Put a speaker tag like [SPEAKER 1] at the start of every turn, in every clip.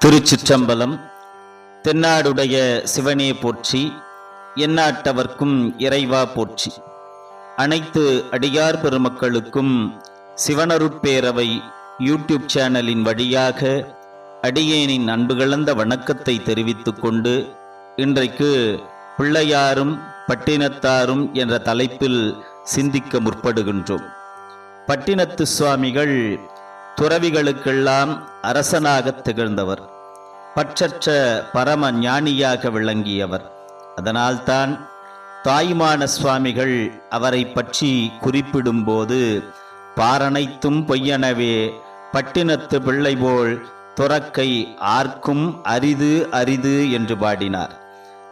[SPEAKER 1] திருச்சிற்றம்பலம் தென்னாடுடைய சிவனே போற்றி எந்நாட்டவர்க்கும் இறைவா போற்றி. அனைத்து அடியார் பெருமக்களுக்கும் சிவனருட்பேரவை யூடியூப் சேனலின் வழியாக அடியேனின் அன்பு கலந்த வணக்கத்தை தெரிவித்துக் கொண்டு இன்றைக்கு பிள்ளையாரும் பட்டினத்தாரும் என்ற தலைப்பில் சிந்திக்க முற்படுகின்றோம். பட்டினத்து சுவாமிகள் துறவிகளுக்கெல்லாம் அரசனாகத் திகழ்ந்தவர். பற்றற்ற பரம ஞானியாக விளங்கியவர். அதனால்தான் தாய்மான சுவாமிகள் அவரை பற்றி குறிப்பிடும்போது பாரனைத்தும் பொய்யனவே பட்டினத்து பிள்ளை போல் துறக்கை ஆர்க்கும் அரிது அரிது என்று பாடினார்.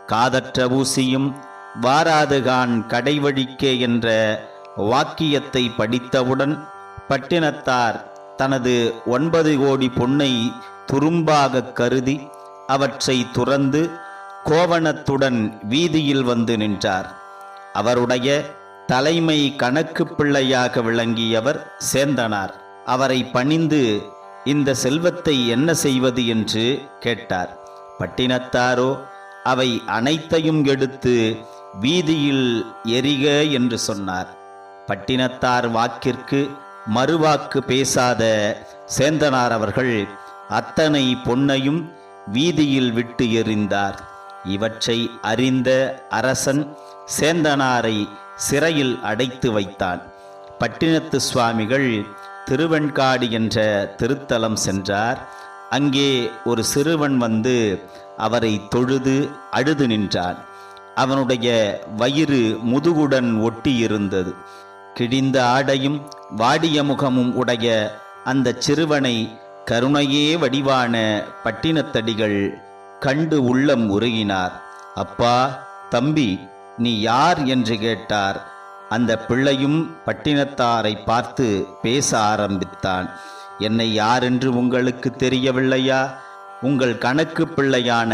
[SPEAKER 1] காதற்ற ஊசியும் வாராதுகான் கடைவழிக்கே என்ற வாக்கியத்தை படித்தவுடன் பட்டினத்தார் தனது ஒன்பது கோடி பொன்னை துரும்பாக கருதி அவற்றை துறந்து கோவணத்துடன் வீதியில் வந்து நின்றார். அவருடைய தலைமை கணக்கு பிள்ளையாக விளங்கியவர் சேந்தனார். அவரை பணிந்து இந்த செல்வத்தை என்ன செய்வது என்று கேட்டார். பட்டினத்தாரோ அவை அனைத்தையும் எடுத்து வீதியில் எரிக என்று சொன்னார். பட்டினத்தார் வாக்கிற்கு மறுவாக்கு பேசாத சேந்தனார் அவர்கள் அத்தனை பொன்னையும் வீதியில் விட்டு எறிந்தார். இவற்றை அறிந்த அரசன் சேந்தனாரை சிறையில் அடைத்து வைத்தான். பட்டினத்து சுவாமிகள் திருவெண்காடு என்ற திருத்தலம் சென்றார். அங்கே ஒரு சிறுவன் வந்து அவரை தொழுது அழுது நின்றான். அவனுடைய வயிறு முதுகுடன் ஒட்டியிருந்தது கிழிந்த ஆடையும் வாடிய முகமும் உடைய அந்த சிறுவனை கருணையே வடிவான பட்டினத்தடிகள் கண்டு உள்ளம் உருகினார். அப்பா தம்பி நீ யார் என்று கேட்டார். அந்த பிள்ளையும் பட்டினத்தாரை பார்த்து பேச ஆரம்பித்தான். என்னை யாரென்று உங்களுக்கு தெரியவில்லையா? உங்கள் கணக்கு பிள்ளையான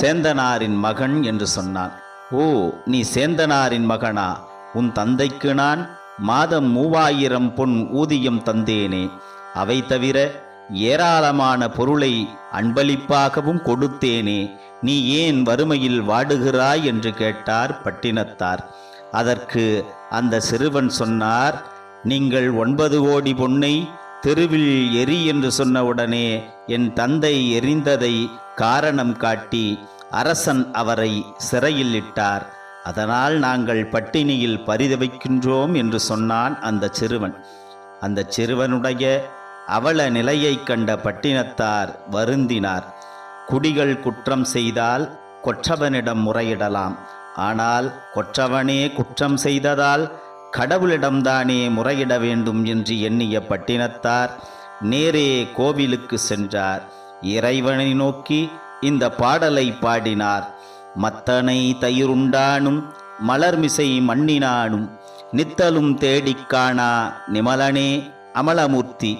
[SPEAKER 1] சேந்தனாரின் மகன் என்று சொன்னான். ஓ நீ சேந்தனாரின் மகனா? உன் தந்தைக்கு நான் மாதம் மூவாயிரம் பொன் ஊதியம் தந்தேனே. அவை தவிர ஏராளமான பொருளை அன்பளிப்பாகவும் கொடுத்தேனே. நீ ஏன் வறுமையில் வாடுகிறாய் என்று கேட்டார் பட்டினத்தார். அதற்கு அந்த சிறுவன் சொன்னார் நீங்கள் ஒன்பது கோடி பொன்னை தெருவில் எரி என்று சொன்னவுடனே என் தந்தை எரிந்ததை காரணம் காட்டி அரசன் அவரை சிறையில் இட்டார். அதனால் நாங்கள் பட்டினியில் பரிதவிக்கின்றோம் என்று சொன்னான் அந்த சிறுவன். அந்த சிறுவனுடைய அவல நிலையைக் கண்ட பட்டினத்தார் வருந்தினார். குடிகள் குற்றம் செய்தால் கொற்றவனிடம் முறையிடலாம். ஆனால் கொற்றவனே குற்றம் செய்ததால் கடவுளிடம்தானே முறையிட வேண்டும் என்று எண்ணிய பட்டினத்தார் நேரே கோவிலுக்கு சென்றார். இறைவனை நோக்கி இந்த பாடலை பாடினார். மத்தனை தயிருண்டானும் மலர்மிசை மண்ணினானும் நித்தலும் தேடிக் காணா நிமலனே அமலமூர்த்தி.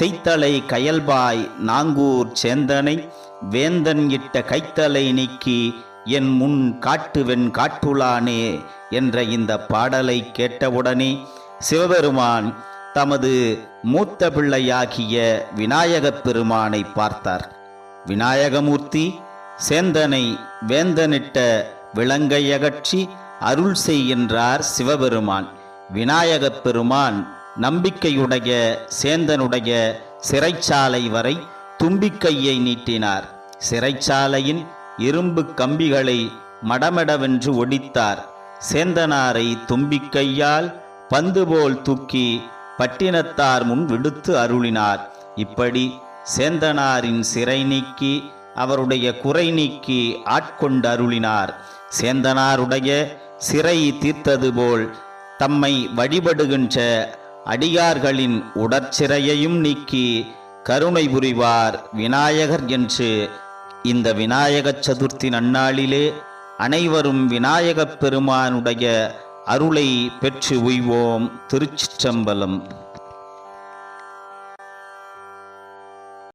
[SPEAKER 1] செய்த்தலை கயல்பாய் நாங்கூர் சேந்தனை வேந்தன் இட்ட கைத்தலை நீக்கி என் முன் காட்டுவென் காட்டுளானே என்ற இந்த பாடலை கேட்டவுடனே சிவபெருமான் தமது மூத்த பிள்ளையாகிய விநாயகப் பெருமானை பார்த்தார். விநாயகமூர்த்தி சேந்தனை வேந்தனிட்ட விலங்கையகற்றி அருள் செய்கின்றார் சிவபெருமான். விநாயகப் பெருமான் நம்பிக்கையுடைய சேந்தனுடைய சிறைச்சாலை வரை தும்பிக்கையை நீட்டினார். சிறைச்சாலையின் இரும்பு கம்பிகளை மடமடவென்று ஒடித்தார். சேந்தனாரை தும்பிக்கையால் பந்து போல் தூக்கி பட்டினத்தார் முன் விடுத்து அருளினார். இப்படி சேந்தனாரின் சிறை நீக்கி அவருடைய குறை நீக்கி ஆட்கொண்டு அருளினார். சேந்தனாருடைய சிறை தீர்த்தது போல் தம்மை வழிபடுகின்ற அடியார்களின் உடற்சிறையையும் நீக்கி கருணை புரிவார் விநாயகர் என்று. இந்த விநாயகச் சதுர்த்தி நன்னாளிலே அனைவரும் விநாயகப் பெருமானுடைய அருளை பெற்று உய்வோம் திருச்சிற்றம்பலம்.